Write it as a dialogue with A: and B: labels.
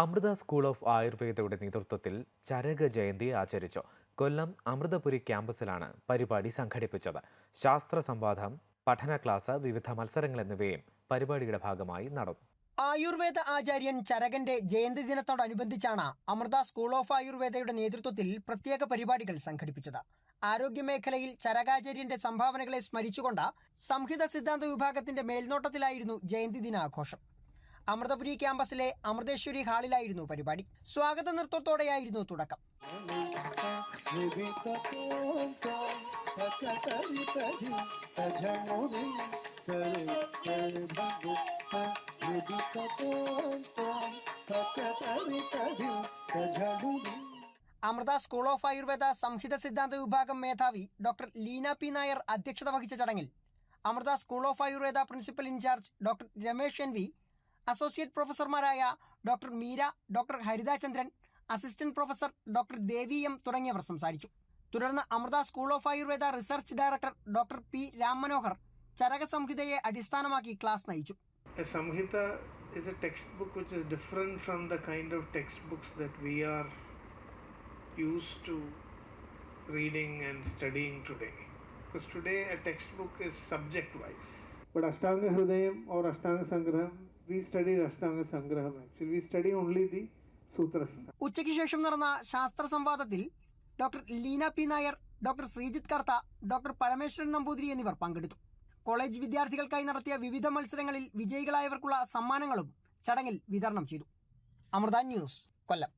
A: Amrita school of ആയുർവേദയുടെ നേതൃത്വത്തിൽ ചരക ജയന്തി ആചരിച്ചു. കൊല്ലം അമൃതപുരി ക്യാമ്പസിലാണ് പരിപാടി സംഘടിപ്പിച്ചത്. ശാസ്ത്ര സംവാദം പഠന ക്ലാസ് വിവിധ മത്സരങ്ങൾ എന്നിവയും പരിപാടിയുടെ ഭാഗമായി നടന്നു.
B: ആയുർവേദ ആചാര്യൻ ചരകന്റെ ജയന്തി ദിനത്തോടനുബന്ധിച്ചാണ് അമൃത സ്കൂൾ ഓഫ് ആയുർവേദയുടെ നേതൃത്വത്തിൽ പ്രത്യേക പരിപാടികൾ സംഘടിപ്പിച്ചത്. ആരോഗ്യമേഖലയിൽ ചരകാചാര്യന്റെ സംഭാവനകളെ സ്മരിച്ചുകൊണ്ട് സംഹിത സിദ്ധാന്ത വിഭാഗത്തിന്റെ മേൽനോട്ടത്തിലായിരുന്നു ജയന്തി ദിനാഘോഷം. അമൃതപുരി ക്യാമ്പസിലെ അമൃതേശ്വരി ഹാളിലായിരുന്നു പരിപാടി. സ്വാഗത നൃത്തത്തോടെയായിരുന്നു തുടക്കം. അമൃത സ്കൂൾ ഓഫ് ആയുർവേദ സംഹിത സിദ്ധാന്ത വിഭാഗം മേധാവി ഡോക്ടർ ലീന പി നായർ അധ്യക്ഷത വഹിച്ച ചടങ്ങിൽ Amrita school of Ayurveda principal in charge doctor Ramesh N V associate പ്രൊഫസർമാരായ doctor Meera doctor Harithachandran assistant professor doctor Devi M തുടങ്ങിയവർ സംസാരിച്ചു തുടർന്ന് Amrita school of Ayurveda research director doctor P Ram Manohar Charaka സംഹിതയെ അടിസ്ഥാനമാക്കി class നയിച്ചു
C: Samhita is a textbook which is different from the kind of textbooks that we are used to reading and studying today. Because today a textbook is subject wise. But Ashtanga Hridayam or Ashtanga Sangraham, we studied Ashtanga Sangraham actually. We study only the sutras.
B: ഉച്ചയ്ക്ക് ശേഷം നടന്ന ശാസ്ത്ര സംവാദത്തിൽ doctor Leena P Nair doctor Sreejith Kartha doctor Parameswaran Namboothiri എന്നിവർ പങ്കെടുത്തു college വിദ്യാർത്ഥികൾക്കായി നടത്തിയ വിവിധ മത്സരങ്ങളിൽ വിജയികളായവർക്കുള്ള സമ്മാനങ്ങളും ചടങ്ങിൽ വിതരണം ചെയ്തു അമൃത ന്യൂസ് കൊല്ലം